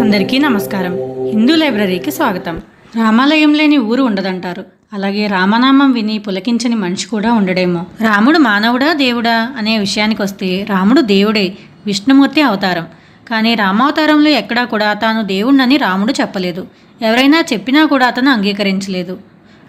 అందరికీ నమస్కారం. హిందూ లైబ్రరీకి స్వాగతం. రామాలయం లేని ఊరు ఉండదంటారు. అలాగే రామనామం విని పులకించని మనిషి కూడా ఉండడేమో. రాముడు మానవుడా దేవుడా అనే విషయానికి వస్తే రాముడు దేవుడే విష్ణుమూర్తి అవతారం. కానీ రామావతారంలో ఎక్కడా కూడా తాను దేవుణ్ణని రాముడు చెప్పలేదు. ఎవరైనా చెప్పినా కూడా అతను అంగీకరించలేదు.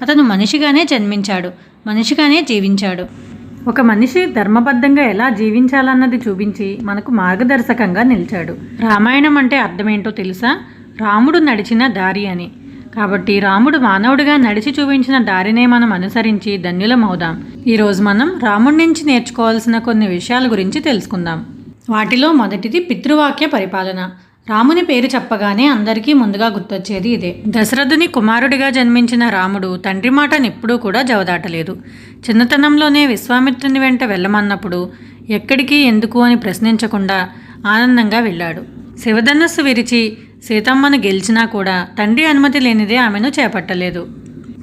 అతను మనిషిగానే జన్మించాడు మనిషిగానే జీవించాడు. ఒక మనిషి ధర్మబద్ధంగా ఎలా జీవించాలన్నది చూపించి మనకు మార్గదర్శకంగా నిలిచాడు. రామాయణం అంటే అర్థమేంటో తెలుసా? రాముడు నడిచిన దారి అని. కాబట్టి రాముడు మానవుడిగా నడిచి చూపించిన దారినే మనం అనుసరించి ధన్యులమవుదాం. ఈరోజు మనం రాముడి నుంచి నేర్చుకోవాల్సిన కొన్ని విషయాల గురించి తెలుసుకుందాం. వాటిలో మొదటిది పితృవాక్య పరిపాలన. రాముని పేరు చెప్పగానే అందరికీ ముందుగా గుర్తొచ్చేది ఇదే. దశరథుని కుమారుడిగా జన్మించిన రాముడు తండ్రి మాటను ఎప్పుడూ కూడా జవదాటలేదు. చిన్నతనంలోనే విశ్వామిత్రుని వెంట వెళ్ళమన్నప్పుడు ఎక్కడికి ఎందుకు అని ప్రశ్నించకుండా ఆనందంగా వెళ్ళాడు. శివధనస్సు విరిచి సీతమ్మను గెలిచినా కూడా తండ్రి అనుమతి లేనిదే ఆమెను చేపట్టలేదు.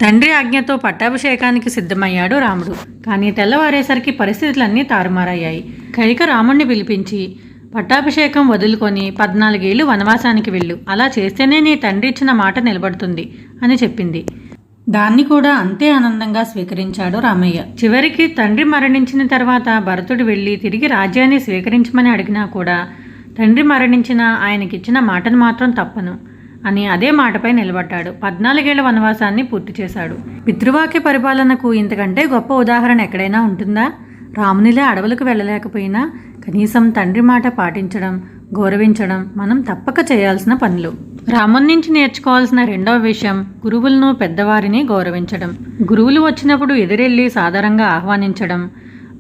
తండ్రి ఆజ్ఞతో పట్టాభిషేకానికి సిద్ధమయ్యాడు రాముడు. కానీ తెల్లవారేసరికి పరిస్థితులన్నీ తారుమారయ్యాయి. కైక రాముణ్ణి పిలిపించి పట్టాభిషేకం వదులుకొని పద్నాలుగేళ్ళు వనవాసానికి వెళ్ళు. అలా చేస్తేనే నీ తండ్రి ఇచ్చిన మాట నిలబడుతుంది అని చెప్పింది. దాన్ని కూడా అంతే ఆనందంగా స్వీకరించాడు రామయ్య. చివరికి తండ్రి మరణించిన తర్వాత భరతుడు వెళ్ళి తిరిగి రాజ్యాన్ని స్వీకరించమని అడిగినా కూడా తండ్రి మరణించిన ఆయనకిచ్చిన మాటను మాత్రం తప్పను అని అదే మాటపై నిలబడ్డాడు. పద్నాలుగేళ్ళ వనవాసాన్ని పూర్తి చేశాడు. పితృవాక్య పరిపాలనకు ఇంతకంటే గొప్ప ఉదాహరణ ఎక్కడైనా ఉంటుందా? రామునిలే అడవులకు వెళ్ళలేకపోయినా కనీసం తండ్రి మాట పాటించడం గౌరవించడం మనం తప్పక చేయాల్సిన పనులు. రాముని నుంచి నేర్చుకోవాల్సిన రెండవ విషయం గురువులను పెద్దవారిని గౌరవించడం. గురువులు వచ్చినప్పుడు ఎదురెళ్ళి సాధారణంగా ఆహ్వానించడం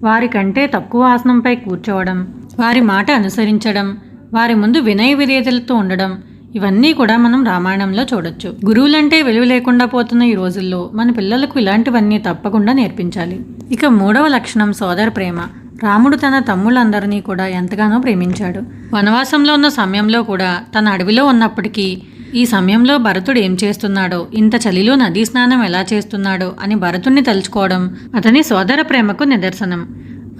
వారి కంటే తక్కువ ఆసనంపై కూర్చోవడం వారి మాట అనుసరించడం వారి ముందు వినయ విధేయతలతో ఉండడం ఇవన్నీ కూడా మనం రామాయణంలో చూడొచ్చు. గురువులంటే విలువ లేకుండా పోతున్న ఈ రోజుల్లో మన పిల్లలకు ఇలాంటివన్నీ తప్పకుండా నేర్పించాలి. ఇక మూడవ లక్షణం సోదర ప్రేమ. రాముడు తన తమ్ముళ్ళందరినీ కూడా ఎంతగానో ప్రేమించాడు. వనవాసంలో ఉన్న సమయంలో కూడా తన అడవిలో ఉన్నప్పటికీ ఈ సమయంలో భరతుడు ఏం చేస్తున్నాడో ఇంత చలిలో నదీ స్నానం ఎలా చేస్తున్నాడో అని భరతుణ్ణి తలుచుకోవడం అతని సోదర ప్రేమకు నిదర్శనం.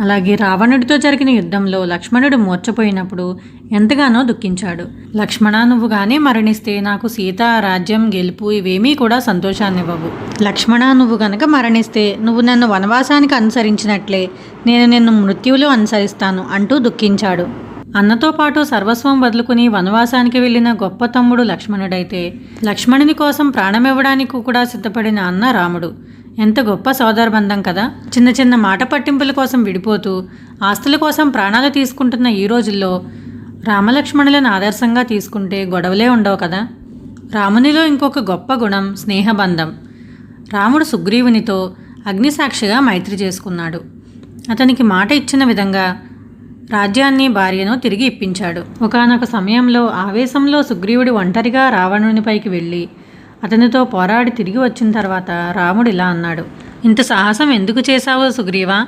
అలాగే రావణుడితో జరిగిన యుద్ధంలో లక్ష్మణుడు మూర్చపోయినప్పుడు ఎంతగానో దుఃఖించాడు. లక్ష్మణ నువ్వు గానే మరణిస్తే నాకు సీత రాజ్యం గెలుపు ఇవేమీ కూడా సంతోషాన్నివ్వవు. లక్ష్మణ నువ్వు గనక మరణిస్తే నువ్వు నన్ను వనవాసానికి అనుసరించినట్లే నేను నిన్ను మృత్యువులో అనుసరిస్తాను అంటూ దుఃఖించాడు. అన్నతో పాటు సర్వస్వం వదులుకుని వనవాసానికి వెళ్ళిన గొప్ప తమ్ముడు లక్ష్మణుడైతే లక్ష్మణుని కోసం ప్రాణమివ్వడానికి కూడా సిద్ధపడిన అన్న రాముడు. ఎంత గొప్ప సోదరబంధం కదా. చిన్న చిన్న మాట పట్టింపుల కోసం విడిపోతూ ఆస్తుల కోసం ప్రాణాలు తీసుకుంటున్న ఈ రోజుల్లో రామలక్ష్మణులను ఆదర్శంగా తీసుకుంటే గొడవలే ఉండవు కదా. రామునిలో ఇంకొక గొప్ప గుణం స్నేహబంధం. రాముడు సుగ్రీవునితో అగ్నిసాక్షిగా మైత్రి చేసుకున్నాడు. అతనికి మాట ఇచ్చిన విధంగా రాజ్యాన్ని భార్యను తిరిగి ఇప్పించాడు. ఒకానొక సమయంలో ఆవేశంలో సుగ్రీవుడు ఒంటరిగా రావణునిపైకి వెళ్ళి అతనితో పోరాడి తిరిగి వచ్చిన తర్వాత రాముడు ఇలా అన్నాడు ఇంత సాహసం ఎందుకు చేశావో సుగ్రీవా?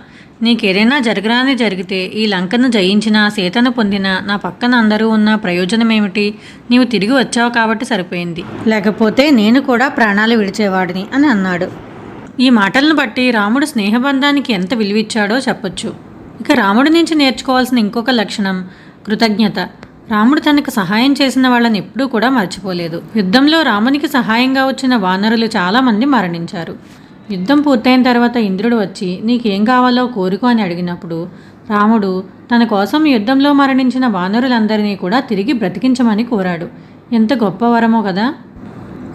నీకేదైనా జరగరాని జరిగితే ఈ లంకను జయించిన సీతను పొందిన నా పక్కన అందరూ ఉన్న ప్రయోజనం ఏమిటి నీవు తిరిగి వచ్చావు కాబట్టి సరిపోయింది. లేకపోతే నేను కూడా ప్రాణాలు విడిచేవాడిని అని అన్నాడు. ఈ మాటలను బట్టి రాముడు స్నేహబంధానికి ఎంత విలువిచ్చాడో చెప్పొచ్చు. ఇక రాముడి నుంచి నేర్చుకోవాల్సిన ఇంకొక లక్షణం కృతజ్ఞత. రాముడు తనకు సహాయం చేసిన వాళ్ళని ఎప్పుడూ కూడా మర్చిపోలేదు. యుద్ధంలో రామునికి సహాయంగా వచ్చిన వానరులు చాలామంది మరణించారు. యుద్ధం పూర్తయిన తర్వాత ఇంద్రుడు వచ్చి నీకేం కావాలో కోరుకో అని అడిగినప్పుడు రాముడు తన కోసం యుద్ధంలో మరణించిన వానరులందరినీ కూడా తిరిగి బ్రతికించమని కోరాడు. ఎంత గొప్ప వరమో కదా!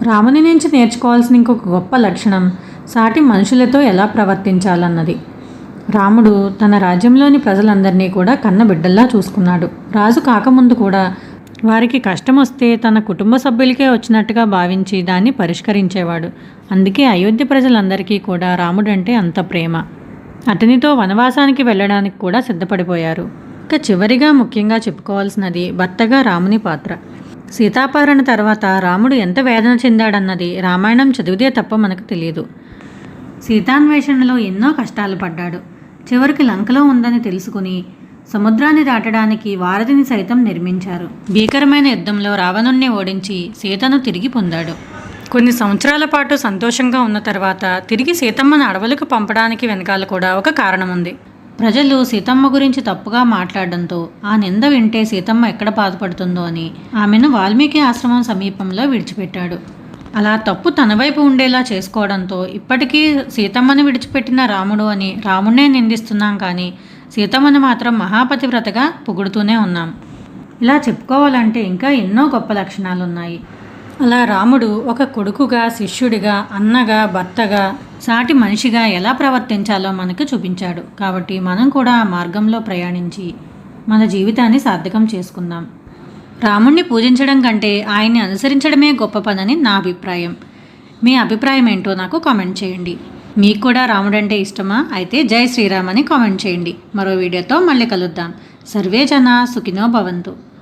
రాముని నుంచి నేర్చుకోవాల్సిన ఇంకొక గొప్ప లక్షణం సాటి మనుషులతో ఎలా ప్రవర్తించాలన్నది. రాముడు తన రాజ్యంలోని ప్రజలందరినీ కూడా కన్నబిడ్డల్లా చూసుకున్నాడు. రాజు కాకముందు కూడా వారికి కష్టం వస్తే తన కుటుంబ సభ్యులకే వచ్చినట్టుగా భావించి దాన్ని పరిష్కరించేవాడు. అందుకే అయోధ్య ప్రజలందరికీ కూడా రాముడంటే అంత ప్రేమ. అతనితో వనవాసానికి వెళ్ళడానికి కూడా సిద్ధపడిపోయారు. ఇక చివరిగా ముఖ్యంగా చెప్పుకోవాల్సినది భర్తగా రాముని పాత్ర. సీతాపహరణ తర్వాత రాముడు ఎంత వేదన చెందాడన్నది రామాయణం చదివితే తప్ప మనకు తెలియదు సీతాన్వేషణలో ఎన్నో కష్టాలు పడ్డాడు. చివరికి లంకలో ఉందని తెలుసుకుని సముద్రాన్ని దాటడానికి వారధిని సైతం నిర్మించారు. భీకరమైన యుద్ధంలో రావణుణ్ణి ఓడించి సీతను తిరిగి పొందాడు. కొన్ని సంవత్సరాల పాటు సంతోషంగా ఉన్న తర్వాత తిరిగి సీతమ్మను అడవులకు పంపడానికి వెనకాల కూడా ఒక కారణం ఉంది ప్రజలు సీతమ్మ గురించి తప్పుగా మాట్లాడడంతో ఆ నింద వింటే సీతమ్మ ఎక్కడ బాధపడుతుందో అని ఆమెను వాల్మీకి ఆశ్రమం సమీపంలో విడిచిపెట్టాడు. అలా తప్పు తన వైపు ఉండేలా చేసుకోవడంతో ఇప్పటికీ సీతమ్మను విడిచిపెట్టిన రాముడు అని రాముడినే నిందిస్తున్నాం కానీ సీతమ్మను మాత్రం మహాపతివ్రతగా పొగుడుతూనే ఉన్నాం. ఇలా చెప్పుకోవాలంటే ఇంకా ఎన్నో గొప్ప లక్షణాలు ఉన్నాయి అలా రాముడు ఒక కొడుకుగా శిష్యుడిగా అన్నగా భర్తగా సాటి మనిషిగా ఎలా ప్రవర్తించాలో మనకు చూపించాడు. కాబట్టి మనం కూడా ఆ మార్గంలో ప్రయాణించి మన జీవితాన్ని సార్థకం చేసుకుందాం. రాముణ్ణి పూజించడం కంటే ఆయన్ని అనుసరించడమే గొప్ప పనని నా అభిప్రాయం. మీ అభిప్రాయం ఏంటో నాకు కామెంట్ చేయండి. మీకు కూడా రాముడంటే ఇష్టమా? అయితే జై శ్రీరామ్ అని కామెంట్ చేయండి. మరో వీడియోతో మళ్ళీ కలుద్దాం. సర్వే జన సుఖినో భవంతు.